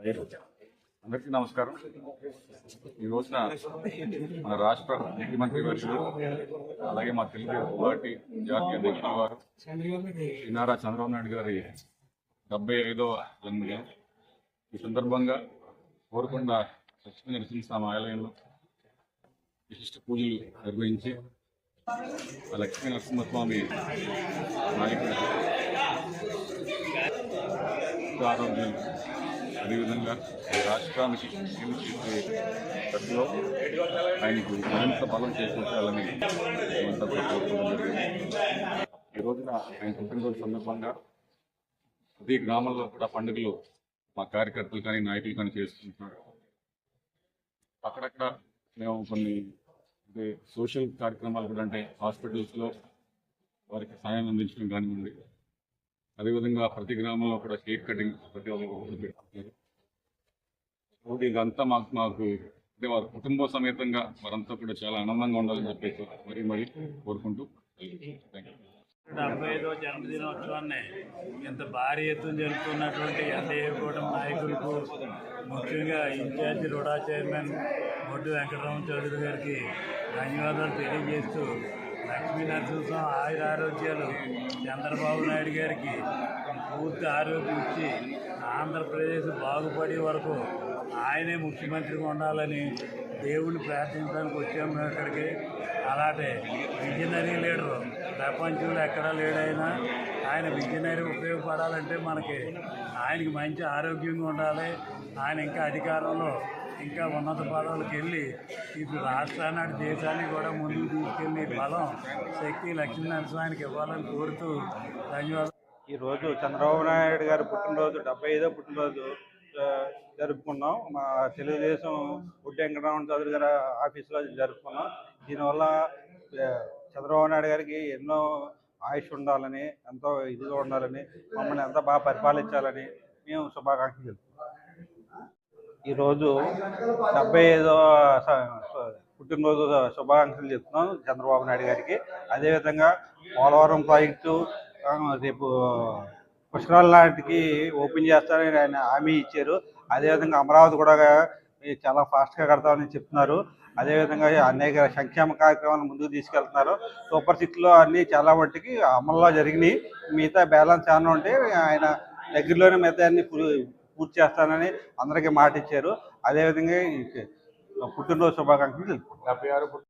అందరికీ నమస్కారం. ఈ రోజున మన రాష్ట్ర ముఖ్యమంత్రి వర్షులు అలాగే మా తెలుగు పార్టీ జాతీయ అధ్యక్షుల వారు శ్రీ నారా చంద్రబాబు నాయుడు గారి డెబ్బై ఐదవ జన్మదినం. ఈ సందర్భంగా కోరుకొండ లక్ష్మీ నరసింహస్వామి ఆలయంలో విశిష్ట పూజలు నిర్వహించి లక్ష్మీ నరసింహస్వామి నాయకుడు ఆరోగ్యం అదేవిధంగా రాష్ట్రానికి ఏమి చేసే దశలో ఆయనకు మరింత బలం చేకూర్చాలని మేమంతా కోరుకోవడం జరిగింది. ఈ రోజున ఆయన పుట్టినరోజు సందర్భంగా ప్రతి గ్రామంలో కూడా పండుగలు మా కార్యకర్తలు కానీ నాయకులు కానీ చేస్తుంటారు. అక్కడక్కడ మేము కొన్ని సోషల్ కార్యక్రమాలు కూడా అంటే హాస్పిటల్స్లో వారికి సాయం అందించడం కానివ్వండి అదేవిధంగా ప్రతి గ్రామంలో కూడా కేక్ కటింగ్ ప్రతి ఒక్కరు ఇదంతా మాకు మాకు అంటే వారి కుటుంబ సమేతంగా వారంతా కూడా చాలా ఆనందంగా ఉండాలని చెప్పేసి మరీ మరీ కోరుకుంటూ డెబ్బై ఐదో జన్మదినోత్సవాన్ని ఇంత భారీ ఎత్తున జరుపుకున్నటువంటి ఎన్డీఏ కూటమి నాయకులకు ముఖ్యంగా incharge RUDA chairman Boddu Venkatarama Chowdary గారికి ధన్యవాదాలు తెలియజేస్తూ లక్ష్మీ నరసింహం ఆయుర ఆరోగ్యాలు. చంద్రబాబు నాయుడు గారికి పూర్తి ఆరోగ్యం ఇచ్చి ఆంధ్రప్రదేశ్ బాగుపడే వరకు ఆయనే ముఖ్యమంత్రిగా ఉండాలని దేవుణ్ణి ప్రార్థించడానికి వచ్చాము అక్కడికి అలాగే విజనరీ లీడరు ప్రపంచంలో ఎక్కడా లేడైనా ఆయన విజనరీ ఉపయోగపడాలంటే మనకి ఆయనకి మంచి ఆరోగ్యంగా ఉండాలి. ఆయన ఇంకా అధికారంలో ఇంకా ఉన్నత పదవులకు వెళ్ళి ఇప్పుడు రాష్ట్రాన్ని దేశాన్ని కూడా ముందుకు తీసుకెళ్ళి బలం శక్తి లక్ష్మీనరసింహానికి ఇవ్వాలని కోరుతూ ధన్యవాదాలు. ఈరోజు చంద్రబాబు నాయుడు గారి పుట్టినరోజు డెబ్బై ఐదో పుట్టినరోజు జరుపుకున్నాం. మా తెలుగుదేశం బుడ్డి వెంకటరమణ చౌదరి గారి ఆఫీస్లో జరుపుకున్నాం. దీనివల్ల చంద్రబాబు నాయుడు గారికి ఎన్నో ఆయుష్ ఉండాలని ఎంతో ఇదిగా ఉండాలని మమ్మల్ని ఎంత బాగా పరిపాలించాలని మేము శుభాకాంక్షలు ఈరోజు డెబ్బై ఐదో పుట్టినరోజు శుభాకాంక్షలు చెప్తున్నాం చంద్రబాబు నాయుడు గారికి. అదేవిధంగా పోలవరం ప్రాజెక్టు రేపు పుష్కరాల నాటికి ఓపెన్ చేస్తారని ఆయన హామీ ఇచ్చారు. అదేవిధంగా అమరావతి కూడా చాలా ఫాస్ట్గా కడతామని చెప్తున్నారు. అదేవిధంగా అనేక సంక్షేమ కార్యక్రమాలు ముందుకు తీసుకెళ్తున్నారు. సూపర్ సిక్స్లో అన్నీ చాలా మట్టుకి అమల్లో జరిగినాయి. మిగతా బ్యాలెన్స్ ఏమైనా ఉంటే ఆయన దగ్గరలోనే మిగతా అన్ని పూర్తి చేస్తానని అందరికీ మాట ఇచ్చారు అదేవిధంగా పుట్టినరోజు శుభాకాంక్షలు తెలుపుకుంటున్నాను డెబ్బై ఆరు